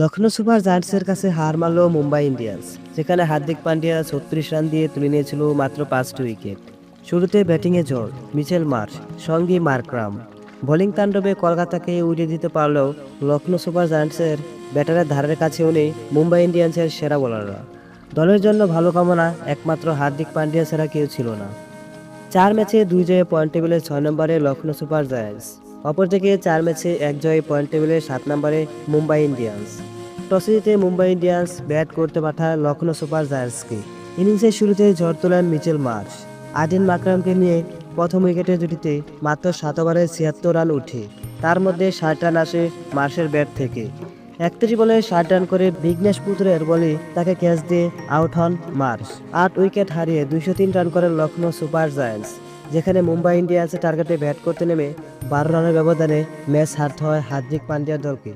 Lucknow super জায়ান্টসের কাছে হার মারল Mumbai Indians, যেখানে হার্দিক পান্ডিয়া ছত্রিশ রান দিয়ে তুলে নিয়েছিল মাত্র পাঁচটি উইকেট। শুরুতে ব্যাটিংয়ে জোর, মিচেল মার্শ, সঙ্গী মার্করাম বোলিং তাণ্ডবে কলকাতাকে উড়িয়ে দিতে পারলেও লখনৌ সুপার জায়ান্টসের ব্যাটারের ধারের কাছেও নেই মুম্বাই ইন্ডিয়ান্সের সেরা বোলাররা। দলের জন্য ভালো কামনা একমাত্র হার্দিক পান্ডিয়া ছাড়া কেউ ছিল না। চার ম্যাচে দুই জয়ে পয়েন্ট টেবিলে ছয় নম্বরে লখনৌ সুপার জায়ান্টস। অপরদিকে চার ম্যাচে এক জয়ে পয়েন্ট টেবিলে সাত নম্বরে মুম্বাই ইন্ডিয়ান্স। টসে জিতে মুম্বাই ইন্ডিয়ান্স ব্যাট করতে পাঠায় লখনৌ সুপার জায়ান্টসকে ইনিংসের শুরুতে ঝড় তোলেন মিচেল মার্শ। আদিন মাকরামকে নিয়ে প্রথম উইকেটের জুটিতে মাত্র সাত ওভারে ছিয়াত্তর রান উঠে। তার মধ্যে ষাট রান আসে মার্শের ব্যাট থেকে। একত্রিশ বলে ষাট রান করে বিঘ্নেশ পুত্রের বলে তাকে ক্যাচ দিয়ে আউট হন মার্শ। আট উইকেট হারিয়ে দুইশো তিন রান করেন লখনৌ সুপার জায়ান্টস, যেখানে মুম্বাই ইন্ডিয়ান্সের টার্গেটে ব্যাট করতে নেমে বারো রানের ব্যবধানে ম্যাচ হারতে হয় হার্দিক পান্ডিয়ার দলকে।